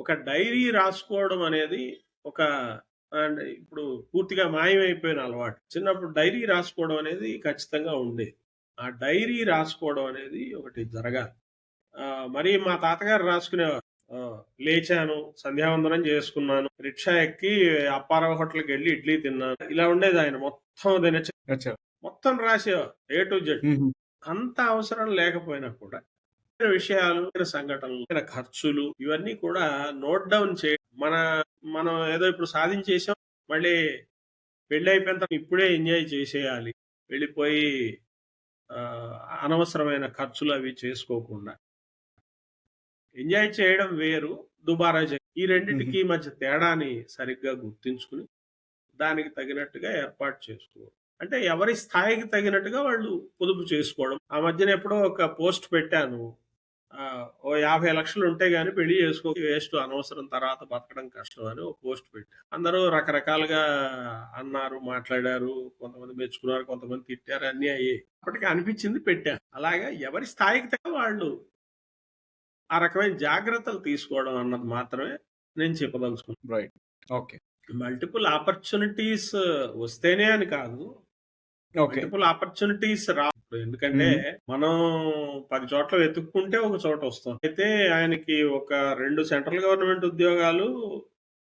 ఒక డైరీ రాసుకోవడం అనేది ఒక అండ్ ఇప్పుడు పూర్తిగా మాయమైపోయిన అలవాటు. చిన్నప్పుడు డైరీ రాసుకోవడం అనేది ఖచ్చితంగా ఉండేది. ఆ డైరీ రాసుకోవడం అనేది ఒకటి జరగాలి. మరి మా తాతగారు రాసుకునేవారు. లేచాను, సంధ్యావందనం చేసుకున్నాను, రిక్షా ఎక్కి అప్పారావు హోటల్‌కెళ్ళి ఇడ్లీ తిన్నాను. ఇలా ఉండేది ఆయన మొత్తం దినచర్య. మొత్తం రాసేవారు. A to Z. అంత అవసరం లేకపోయినా కూడా విషయాలు, సంఘటనలు, ఖర్చులు ఇవన్నీ కూడా నోట్ డౌన్ చే మన మనం ఏదో ఇప్పుడు సాధించేసాం. మళ్ళీ పెళ్ళయిపోయిన తర్వాత ఇప్పుడే ఎంజాయ్ చేసేయాలి. వెళ్ళిపోయి అనవసరమైన ఖర్చులు అవి చేసుకోకుండా. ఎంజాయ్ చేయడం వేరు. దుబారా చే ఈ. రెండిటికి మధ్య తేడాని సరిగ్గా గుర్తించుకొని, దానికి తగినట్టుగా ఏర్పాటు చేసుకోవాలి. అంటే ఎవరి స్థాయికి తగినట్టుగా వాళ్ళు పొదుపు చేసుకోవడం. ఆ మధ్యన ఎప్పుడో ఒక పోస్ట్ పెట్టాను. ఓ 50,00,000 ఉంటే గాని పెళ్ళి చేసుకోకు వేస్ట్ అనవసరం తర్వాత బతకడం కష్టం అని ఒక పోస్ట్ పెట్టా. అందరూ రకరకాలుగా అన్నారు, మాట్లాడారు. కొంతమంది మెచ్చుకున్నారు, కొంతమంది తిట్టారు. అన్నీ అయ్యాయి. అప్పటికి అనిపించింది పెట్టా. అలాగా ఎవరి స్థాయికి తగ్గ వాళ్ళు ఆ రకమైన జాగ్రత్తలు తీసుకోవడం అన్నది మాత్రమే నేను చెప్పదలుచుకున్నాను. రైట్. ఓకే. మల్టిపుల్ ఆపర్చునిటీస్ వస్తేనే అని కాదు. మల్టిపుల్ ఆపర్చునిటీస్ రా ఎందుకంటే. మనం 10 చోట్ల వెతుక్కుంటే ఒక చోట వస్తుంది. అయితే ఆయనకి ఒక 2 సెంట్రల్ గవర్నమెంట్ ఉద్యోగాలు,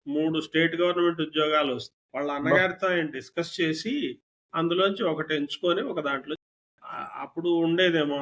3 స్టేట్ గవర్నమెంట్ ఉద్యోగాలు వస్తాయి. వాళ్ళ! అన్నగారితో ఆయన డిస్కస్ చేసి అందులోంచి ఒకటి ఎంచుకొని ఒక దాంట్లో అప్పుడు ఉండేదేమో